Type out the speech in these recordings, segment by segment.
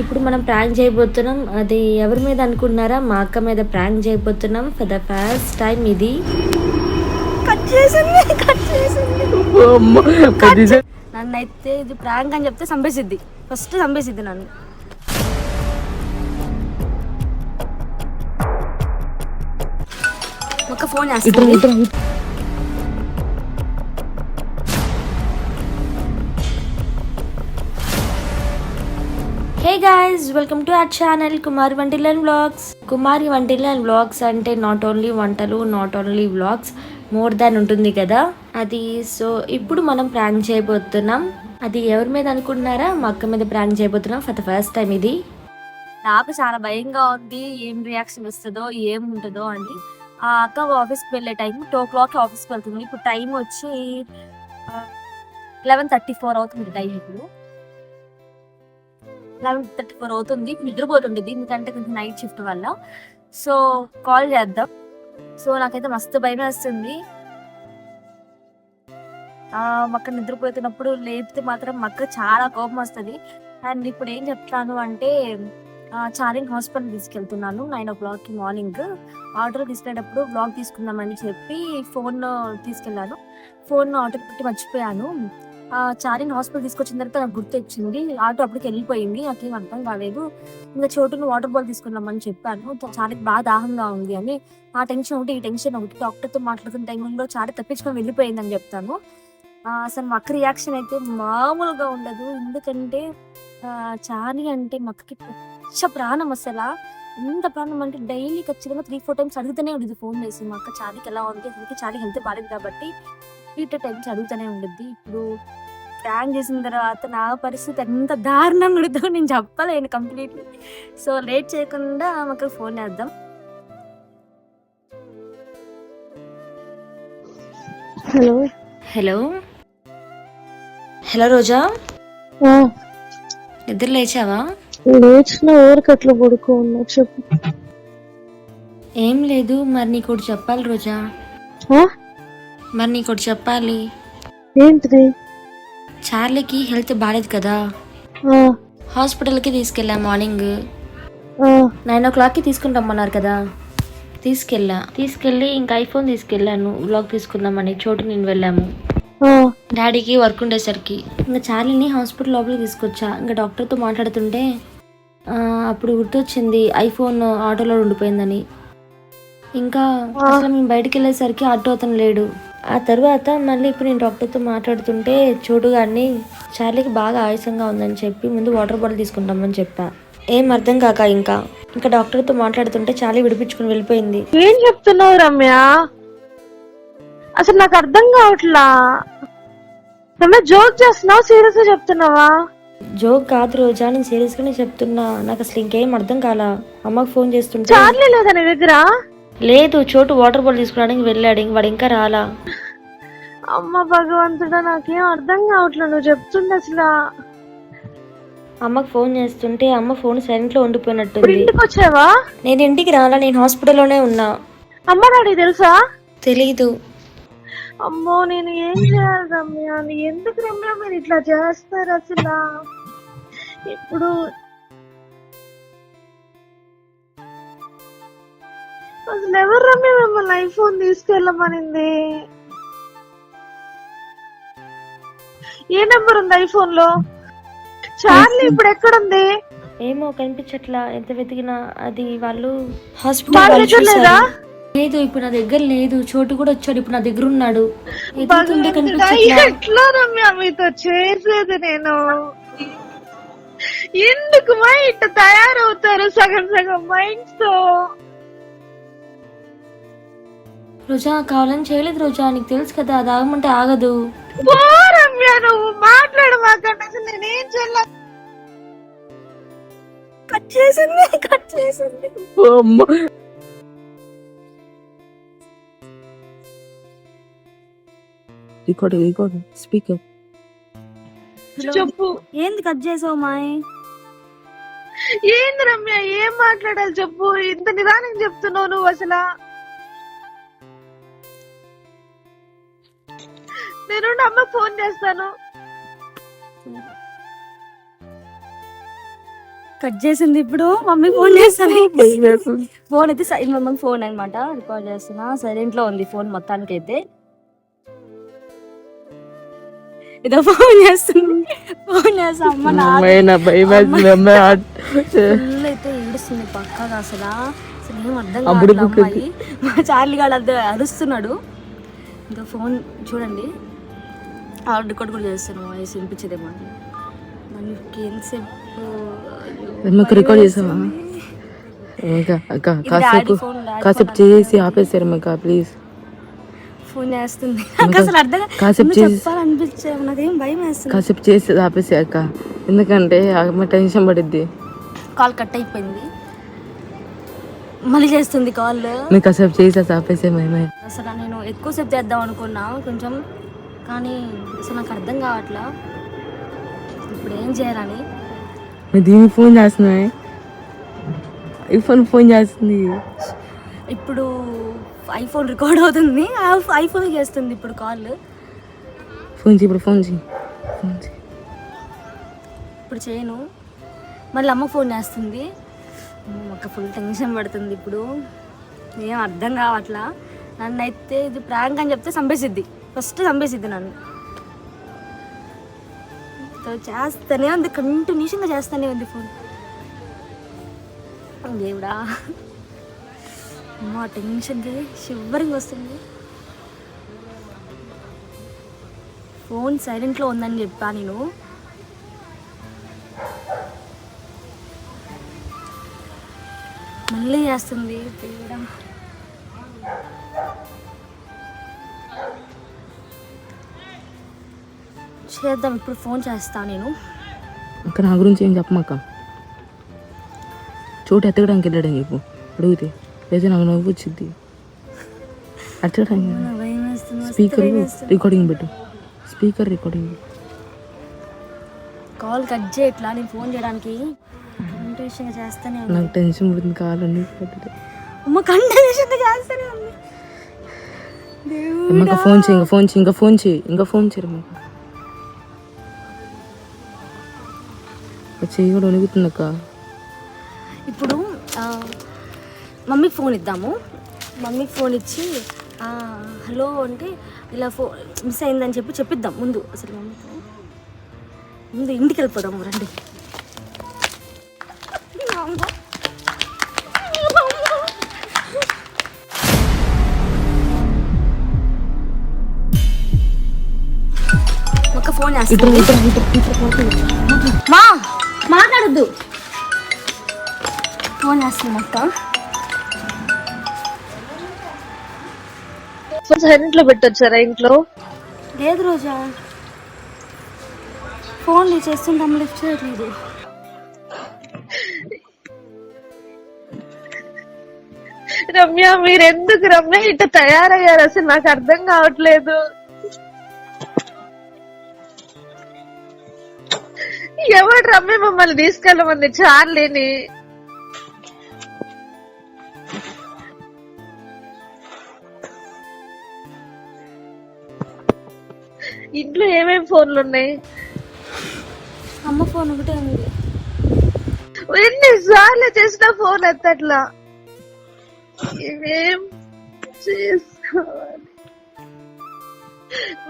ఇప్పుడు మనం ప్రాంక్ చేయబోతున్నాం. అది ఎవరి మీద అనుకున్నారా మా అక్క మీద ప్రాంక్ చేయబోతున్నాం. ఫర్ ద ఫస్ట్ టైం ఇది. కట్ చేసింది కట్ చేసింది. నన్ను అయితే ఇది ప్రాంక్ అని చెప్తే చంపేసిద్ది. ఫస్ట్ చంపేసిద్ది నన్ను. ఒక ఫోన్ చేస్తుంది hey guys welcome to our channel Kumari until and vlogs Kumari వంటిల్ అండ్ వ్లాగ్స్ అంటే నాట్ ఓన్లీ వంటలు not only vlogs more than ఉంటుంది కదా? అది సో ఇప్పుడు మనం ప్రాంక్ చేయబోతున్నాం. అది ఎవరి మీద అనుకుంటున్నారా? మా అక్క మీద ప్రాంక్ చేయబోతున్నాం ఫర్ ద ఫస్ట్ టైం ఇది. నాకు చాలా భయంగా ఉంది ఏం రియాక్షన్ వస్తుందో ఏం ఉంటుందో అని ఆ అక్క ఆఫీస్కి వెళ్ళే టైం టూ ఓ క్లాక్ ఆఫీస్కి వెళ్తుంది. ఇప్పుడు టైం వచ్చి లెవెన్ థర్టీ ఫోర్ అవుతుంది టైం ఇప్పుడు. లెవెన్ థర్టీ ఫోర్ అవుతుంది నిద్రపోతుండేది ఎందుకంటే కొంచెం నైట్ షిఫ్ట్ వల్ల. సో కాల్ చేద్దాం. సో నాకైతే మస్తు భయం వేస్తుంది. మక్క నిద్రపోతున్నప్పుడు లేపితే మాత్రం మక్క చాలా కోపం వస్తుంది. అండ్ ఇప్పుడు ఏం చెప్తాను అంటే చారింగ్ హాస్పిటల్ తీసుకెళ్తున్నాను నైన్ ఓ క్లాక్కి మార్నింగ్. ఆర్డర్ తీసుకునేటప్పుడు బ్లాగ్ తీసుకుందామని చెప్పి ఫోన్ తీసుకెళ్ళాను. ఫోన్ ఆర్డర్ పెట్టి మర్చిపోయాను. ఆ చారిని హాస్పిటల్ తీసుకొచ్చిన తర్వాత నాకు గుర్తొచ్చింది. ఆటో అప్పటికి వెళ్ళిపోయింది. నాకేం అర్థం కాలేదు. ఇంకా చోటును వాటర్ బాల్ తీసుకున్నామని చెప్పాను. చారికి బాగా దాహంగా ఉంది అని. ఆ టెన్షన్ ఒకటి ఈ టెన్షన్ ఒకటి. డాక్టర్తో మాట్లాడుతున్న టైంలో చారి తప్పించుకొని వెళ్ళిపోయిందని చెప్తాను. అసలు మా అక్క రియాక్షన్ అయితే మామూలుగా ఉండదు. ఎందుకంటే చారి అంటే మా అక్కకి పచ్చ ప్రాణం అసలు. ఎంత ప్రాణం అంటే డైలీ ఖచ్చితంగా త్రీ ఫోర్ టైమ్స్ అడుగుతూనే ఉండేది ఫోన్ చేసి మా అక్క చారికి ఎలా ఉంది? అసలు చారి హెల్త్ బాగాలేదు కాబట్టి రీట్ టైమ్స్ అడుగుతూనే ఉండద్ది. ఇప్పుడు ప్రాంక్ చేసిన తర్వాత నా పరిస్థితి ఎంత దారుణంగా ఉంటుందో నేను చెప్పలేను కంప్లీట్లీ సో లేట్ చేయకుండా ఆమెకు ఫోన్ చేద్దాం. హలో హలో హలో రోజా నిద్ర లేచావా? లేచిన ఊరికి అట్లా పడుకో ఉన్నా చెప్పు. ఏం లేదు మరి నీకు చెప్పాలి రోజా? మరి నీకు ఒకటి చెప్పాలి. ఏంటిది? చార్లీకి హెల్త్ బాగాలేదు కదా. హాస్పిటల్కి తీసుకెళ్ళా మార్నింగ్. నైన్ ఓ క్లాక్కి తీసుకుని రమ్మన్నారు కదా. తీసుకెళ్ళా. తీసుకెళ్ళి ఇంకా ఐఫోన్ తీసుకెళ్ళాను. వ్లాగ్ తీసుకుందామని చోటు నేను వెళ్ళాము. డాడీకి వర్క్ ఉండేసరికి. ఇంకా చార్లీని హాస్పిటల్ లోపలికి తీసుకొచ్చా. ఇంకా డాక్టర్తో మాట్లాడుతుంటే అప్పుడు గుర్తొచ్చింది ఐఫోన్ ఆటోలో ఉండిపోయిందని. ఇంకా అసలు మేము బయటికి వెళ్ళేసరికి ఆటో అతను లేడు. ఆ తర్వాత మళ్ళీ ఇప్పుడు నేను డాక్టర్తో మాట్లాడుతుంటే చోటు గారిని చార్లీకి బాగా ఆయాసంగా ఉందని చెప్పి ముందు వాటర్ బాటిల్ తీసుకుంటామని చెప్పా. ఏం అర్థం కాక ఇంకా. ఇంకా డాక్టర్తో మాట్లాడుతుంటే చార్లీ విడిపించుకుని వెళ్ళిపోయింది. ఏం చెప్తున్నావు రమ్య? అసలు నాకు అర్థం కావట్లా? రమ్య జోక్ చేస్తున్నావు? సీరియస్గా చెప్తున్నావా? జోక్ కాదు రోజా నేను సీరియస్గానే చెప్తున్నా. నాకు అసలు ఇంకేం అర్థం కాలా? అమ్మకి ఫోన్ చేస్తుంటే చార్లీ లేదా నీ దగ్గర? లేదు చోటు వాటర్ బాటిల్ తీసుకురావడానికి వెళ్ళాడు ఇంక వాడు ఇంకా రాలా. అమ్మ భగవంతుడా నాకేం అర్థం కావట్లా నువ్వు చెప్తుండే అసలు. అమ్మకి ఫోన్ చేస్తుంటే అమ్మ ఫోన్ సైలెంట్లో ఇప్పుడు ఉండిపోయినట్టుంది ఇంటికి వచ్చావా? నేను ఇంటికి రాలా నేను హాస్పిటల్లోనే ఉన్నా. అమ్మ డాడీ తెలుసా? తెలీదు. అమ్మో నేను ఏం చేయాలి రమ్య? నీ ఎందుకు రమ్య మీరు ఇట్లా చేస్తారు అసలు? ఇప్పుడు అసలు ఎవరు రమ్య మిమ్మల్ని ఐఫోన్ తీసుకెళ్ళమనింది? ఏ నెంబర్ ఉంది ఐఫోన్లో చార్లీ ఇప్పుడు ఎక్కడుంది? ఏమో కనిపించట్లా ఎంత వెతికినా అది వాళ్ళు హాస్పిటల్ వాళ్ళు లేదా? ఇప్పుడు నా దగ్గర లేదు. చోటు కూడా వచ్చాడు ఇప్పుడు నా దగ్గర ఉన్నాడు. ఎదుగుతుంటే భగవంతుడా, కనిపించట్లా. ఎట్లా రమ్య మీతో? చేసేది నేను. ఎందుకు మా ఇట్ట తయారవుతారు సగం సగం మైండ్స్తో రోజా కావాలని చేయలేదు రోజా నీకు తెలుసు కదా అది ఆగమంటే ఆగదు. రమ్య నువ్వు మాట్లాడు మాకంటే అసలు నేనేం చేయాల? కట్ చేసింది కట్ చేసింది. రికార్డ్ రికార్డ్ స్పీకర్ చెప్పు. ఏంది కట్ చేసావు మాయ్? ఏంది రమ్య ఏం మాట్లాడాలి చెప్పు? ఇంత నిదానం చెప్తున్నావు నువ్వు అసలు. నేను అమ్మ ఫోన్ చేస్తాను. కట్ చేసింది ఇప్పుడు మమ్మీ ఫోన్ చేస్తుంది ఫోన్ అయితే సై మమ్మీ ఫోన్ అనమాట రికార్డ్ చేస్తున్నా. సైలెంట్లో ఉంది ఫోన్ మొత్తానికి అయితే ఇదో ఫోన్ చేస్తుంది. ఫోన్ చేస్తా అమ్మ ఫుల్ అయితే ఏడుస్తుంది పక్కగా అసలు. అసలు ఏం అర్థం అమ్మాయి. మా చార్లీ గాడు అంతా అరుస్తున్నాడు. ఇంకా ఫోన్ చూడండి. రికార్డ్ కూడా చేస్తాను వాయిస్ వినిపించేదేమో అని. మనకి ఎంతసేపు అమ్మకి రికార్డ్ చేసావా? అక్క కాసేపు కాసేపు చేసి ఆపేసారు అమ్మక ప్లీజ్ ఫోన్ చేస్తుంది. అసలు అర్థం కాసేపు చెప్పాలనిపించే నాకేం భయం వేస్తుంది. కాసేపు చేసి ఆపేసి అక్క. ఎందుకంటే అమ్మ టెన్షన్ పడిద్ది. కాల్ కట్ అయిపోయింది. మళ్ళీ చేస్తుంది కాల్. నేను కాసేపు చేసి ఆపేసే మేమే అసలు నేను ఎక్కువసేపు చేద్దాం అనుకున్నా. కొంచెం కానీ అసలు నాకు అర్థం కావట్లా. ఇప్పుడు ఏం చేయాలని? నేను దీనికి ఫోన్ చేస్తున్నా ఐఫోన్ ఫోన్ చేస్తుంది. ఇప్పుడు ఐఫోన్ రికార్డ్ అవుతుంది. ఐఫోన్ చేస్తుంది ఇప్పుడు కాల్. ఫోన్ ఇప్పుడు ఫోన్ చేయి ఫోన్ చేయి ఇప్పుడు చేయను. మళ్ళీ అమ్మ ఫోన్ చేస్తుంది. ఒక ఫుల్ టెన్షన్ పడుతుంది ఇప్పుడు. ఏం అర్థం కావట్లా? నన్ను అయితే ఇది ప్రాంక్ అని చెప్తే చంపేసిద్ది. ఫస్ట్ చంపేసిద్ది నన్ను. చేస్తూనే చేస్తానే ఉంది కంటిన్యూషన్గా చేస్తానే ఉంది ఫోన్ దేవుడా. మా టెన్షన్కి షివరింగ్ వస్తుంది. ఫోన్ సైలెంట్లో ఉందని చెప్పా నేను. మళ్ళీ చేస్తుంది దేవుడా. చేద్దాం ఇప్పుడు ఫోన్ చేస్తా నేను. అక్క నా గురించి ఏం చెప్పమాక చోటు ఎత్తకడానికి వెళ్ళాడని చెప్పు అడిగితే లేదా నాకు నవ్వు వచ్చింది. ఎత్తకడానికి స్పీకర్. రికార్డింగ్ పెట్టు. స్పీకర్ రికార్డింగ్ కాల్ కట్ చేయట్లా నేను ఫోన్ చేయడానికి. చేస్తానే నాకు టెన్షన్ పడుతుంది కావాలని అమ్మ కంటిన్యూషన్గా చేస్తానే ఉంది. దేవుడా అమ్మక ఫోన్ చేయి ఇంకా ఫోన్ చేయి ఇంకా ఫోన్ చేయి ఇంకా ఫోన్ చేయరు అమ్మక చెయ్యి కూడా వణుకుతుంది అక్క ఇప్పుడు మమ్మీకి ఫోన్ ఇద్దాము. మమ్మీకి ఫోన్ ఇచ్చి హలో అంటే ఇలా ఫో మిస్ అయిందని చెప్పి చెప్పిద్దాం ముందు. అసలు మమ్మీకి ముందు ఇంటికి వెళ్ళిపోదాము రండి. ఒక ఫోన్ చేస్తుంది మాట్లాడద్దు ఫోన్ చేస్తుంది అక్క. ఫోన్ సైలెంట్లో పెట్టొచ్చారా ఇంట్లో? లేదు రోజా. ఫోన్ చేస్తుంటాం లిఫ్ట్ చేయట్లేదు. రమ్య మీరు ఎందుకు రమ్య? ఇట్ట తయారయ్యారు. అసలు నాకు అర్థం కావట్లేదు. ఎవడు రమ్య మమ్మల్ని తీసుకెళ్ళమంది చార్లీని? ఇంట్లో ఏమేం ఫోన్లు ఉన్నాయి అమ్మ ఫోన్ ఒకటే ఉంది. ఎన్నిసార్లు చేసిన ఫోన్ ఎత్తట్లా? ఇవేం చేసుకోవాలి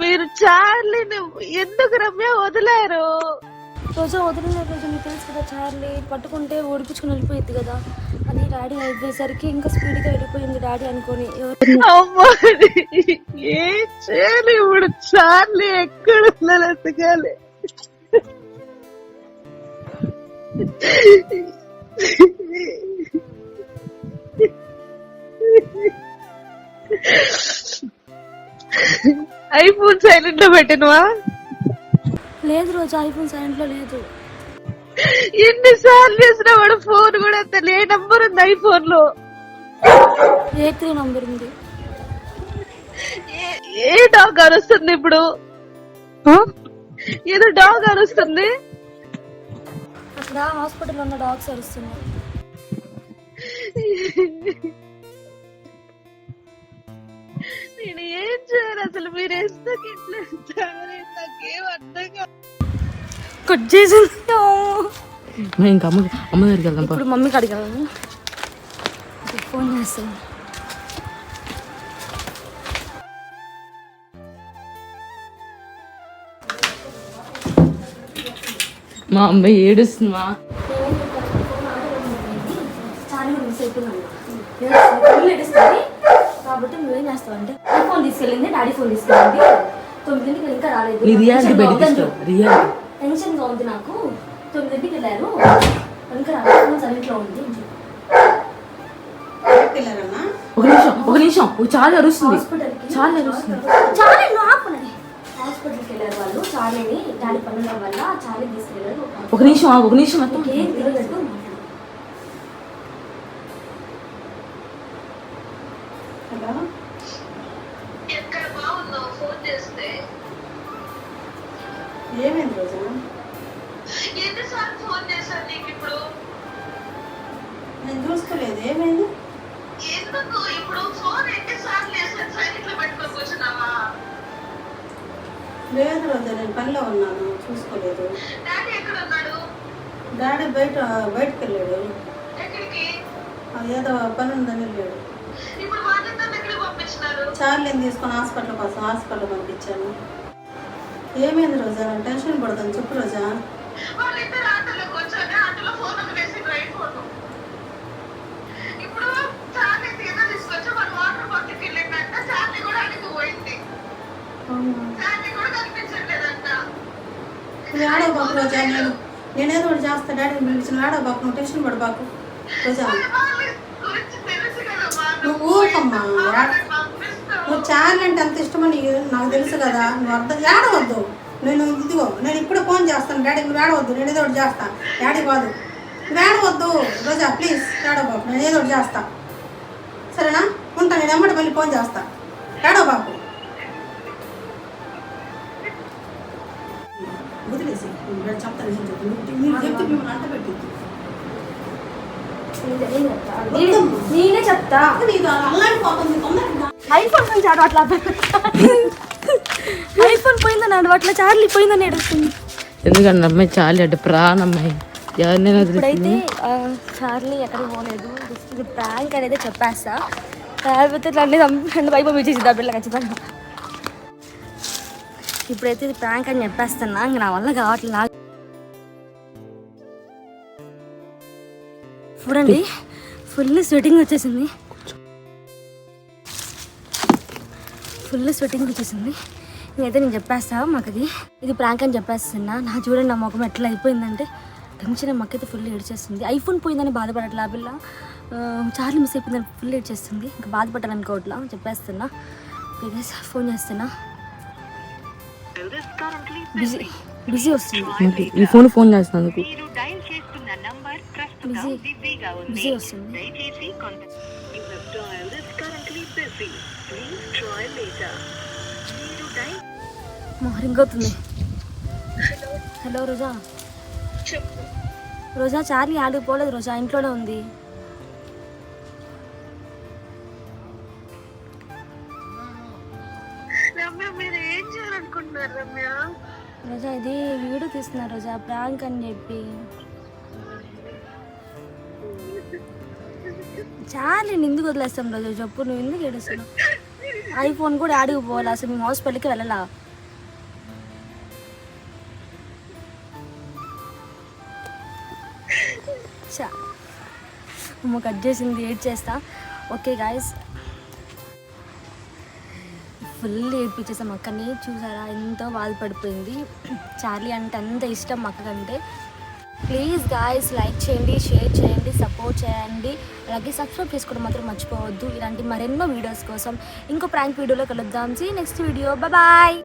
మీరు చార్లీని ఎందుకు రమ్య వదిలేరు? రోజా వదిలిన రోజు నీకు తెలుసు కదా చార్లీ పట్టుకుంటే ఓడిపించుకుని వెళ్ళిపోయింది కదా అని డాడీ అయిపోయేసరికి ఇంకా స్పీడ్గా వెళ్ళిపోయింది డాడీ అనుకొని ఏం ఇప్పుడు చార్లీ ఎక్కడ ఉన్నాడు ఎతకాలి ఐఫోన్ సైలెంట్లో పెట్టినవా? లేదు రోజు ఐఫోన్ సైలెంట్లో లేదు. ఎన్నిసార్లు చేసినా వాడు ఫోన్ కూడా ఎత్తలే ఏ నంబర్ ఉంది ఐఫోన్లో ఏ త్రీ నంబర్ ఉంది. ఏ- ఏ డాగ్ అరుస్తుంది ఇప్పుడు? ఏదో డాగ్ అరుస్తుంది? అక్కడ హాస్పిటల్ ఉన్న డాగ్స్ అరుస్తున్నాయి. నేను ఏం చేయాలి అసలు? మీరు ఎందుకు ఇట్లా చేస్తారు? నాకేం అర్థం కాదు. కట్ ఇంకా అమ్మ అమ్మ దగ్గరికి వెళ్దాం. ఇప్పుడు మమ్మీకి ఫోన్ చేస్తాను. మా అమ్మాయి ఏడుస్తుంది? మా ఏడుస్తుంది? కాబట్టి నువ్వేం చేస్తావు అంటే ఫోన్ తీసుకెళ్ళింది డాడీ ఫోన్ తీసుకెళ్ళింది. తొమ్మిదింటికి ఇంకా రాలేదు. నీ రియాలిటీ టెన్షన్గా ఉంది నాకు. తొమ్మిదింటికి వెళ్ళారు. ఇంకా రాలేదు. ఫోన్ సైలెంట్లో ఉంది. ఒక నిమిషం ఒక నిమిషం. చాలా అరుస్తుంది. చాలా అరుస్తుంది. చాలీ హాస్పిటల్కి వెళ్ళారు వాళ్ళు. చాలీని డాడీ పనుల వల్ల చాలీ తీసుకెళ్ళారు. ఒక నిమిషం ఒక నిమిషం ఏం తిరగట్టు చేస్తే. ఏమైంది రోజు? ఎన్నిసార్లు ఫోన్ చేశాను నీకు ఇప్పుడు? నేను చూసుకోలేదు ఏమైంది? ఎందుకు? ఇప్పుడు ఫోన్ ఎన్నిసార్లు చేశాను? సైలెంట్లో పెట్టుకొని కూర్చున్నావా? లేదు రోజు నేను పనిలో ఉన్నాను. చూసుకోలేదు. డాడీ ఎక్కడ ఉన్నాడు డాడీ బయట బయటకు వెళ్ళాడు. ఎక్కడికి? ఏదో పని ఉందని వెళ్ళాడు. చార్లీని తీసుకొని హాస్పిటల్ కోసం హాస్పిటల్ పంపించాను. ఏమైంది రోజా? టెన్షన్ పడతాను చెప్పు రోజా. వాళ్ళిద్దరు ఆటోలో కూర్చొని ఆటోలో ఫోన్ వదిలేసి రైట్ ఫోన్ ఇప్పుడు చార్లీ తీరా తీసుకొచ్చి వాళ్ళు వాటర్ బాటిల్కి వెళ్ళిందంట చార్లీ కూడా అడిగి పోయింది. చార్లీ కూడా కనిపించట్లేదంట. నువ్వు ఆడో బాకు రోజా? నేను నేనేదో ఒకటి చేస్తా. డాడీని పిలిచిన ఆడో బాకు నువ్వు టెన్షన్ పడు బాకు రోజా వాళ్ళ గురించి తెలుసు కదమ్మా నువ్వు ఊరుకమ్మా. నువ్వు చార్లీ అంటే అంత ఇష్టమో నీకు? నాకు తెలుసు కదా. నువ్వు అర్థం ఏడవద్దు. నేను ఇదిగో నేను ఇప్పుడు ఫోన్ చేస్తాను. డాడీ నువ్వు ఏడవద్దు. నేను ఏదో ఒకటి చేస్తా. డాడీ కాదు. నువ్వు ఏడవద్దు. రోజా ప్లీజ్ ఏడవ బాబు. నేను ఏదో ఒకటి చేస్తా. సరేనా? ఉంటా నేను ఎమ్మటి మళ్ళీ ఫోన్ చేస్తా. ఏడవ బాబు. వదిలేసి చెప్తాను చెప్తాను. మీరు చెప్తే మిమ్మల్ని అంట పెట్టిద్ది. నేను చెప్తా. ఐఫోన్ ఆడు అట్లా. ఐఫోన్ పోయిందని ఆడు అట్లా చార్లీ పోయిందని ఏడుస్తుంది. ఎందుకంటే అమ్మాయి చాలా అంటే ప్రాణ అమ్మాయి ఎవరినైనా ఇప్పుడైతే చార్లీ ఎక్కడికి పోలేదు. ఇది ప్రాంక్ అనేది చెప్పేస్తా. లేకపోతే నన్ను నన్ను పంపించేసి ఆ పిల్ల ఖచ్చితంగా. ఇప్పుడైతే ఇది ప్రాంక్ అని చెప్పేస్తున్నా. ఇంక నా వల్ల కావట్లేదు. చూడండి. ఫుల్ స్వెటింగ్ వచ్చేసింది. ఫుల్ స్వెటింగ్ వచ్చేసింది. ఇదైతే నేను చెప్పేస్తా మాకు అది ఇది ప్రాంక్ అని చెప్పేస్తున్నా నా చూడండి నా ముఖం ఎట్లా అయిపోయిందంటే టెన్షన్ మాకైతే ఫుల్ ఏడ్చేస్తుంది. ఐఫోన్ పోయిందని బాధపడట్లా ఆ పిల్ల? చార్లీ మిస్ అయిపోయిందని ఫుల్ ఏడ్చేస్తుంది. ఇంకా బాధపడ్డాను అనుకోవట్లా చెప్పేస్తున్నా. ఫోన్ చేస్తున్నా. బిజీ బిజీ వస్తుంది. ఈ ఫోన్ ఫోన్ చేస్తున్నందుకు. నంబర్ ప్రస్తుతం బిజీగా ఉంది. దయచేసి అవుతుంది. హలో రోజా. రోజా చార్లీ ఆడికి పోలేదు. రోజా ఇంట్లోనే ఉంది. రోజా ఇది వీడియో తీస్తున్నారు రోజా. ప్రాంక్ అని చెప్పి. చార్లీ ఎందుకు వదిలేస్తాం రోజు? చెప్పు నువ్వు ఎందుకు ఏడుస్తున్నావు? ఐఫోన్ కూడా ఆడికి పోవాలి? అసలు మేము హాస్పిటల్కి వెళ్ళాలా? అమ్మ కట్ చేసింది ఏడ్ చేస్తా. ఓకే గాయస్ ఫుల్ ఏడ్పించేసాం అక్కని. చూసారా? ఎంతో బాధపడిపోయింది. చార్లీ అంటే అంత ఇష్టం అక్కకంటే. ప్లీజ్ గాయస్ లైక్ చేయండి షేర్ చేయండి సపోర్ట్ చేయండి. అలాగే సబ్స్క్రైబ్ చేసుకోవడం మాత్రం మర్చిపోవద్దు. ఇలాంటి మరెన్నో వీడియోస్ కోసం ఇంకో ప్రాంక్ వీడియోలో కలుద్దాం. C next video bye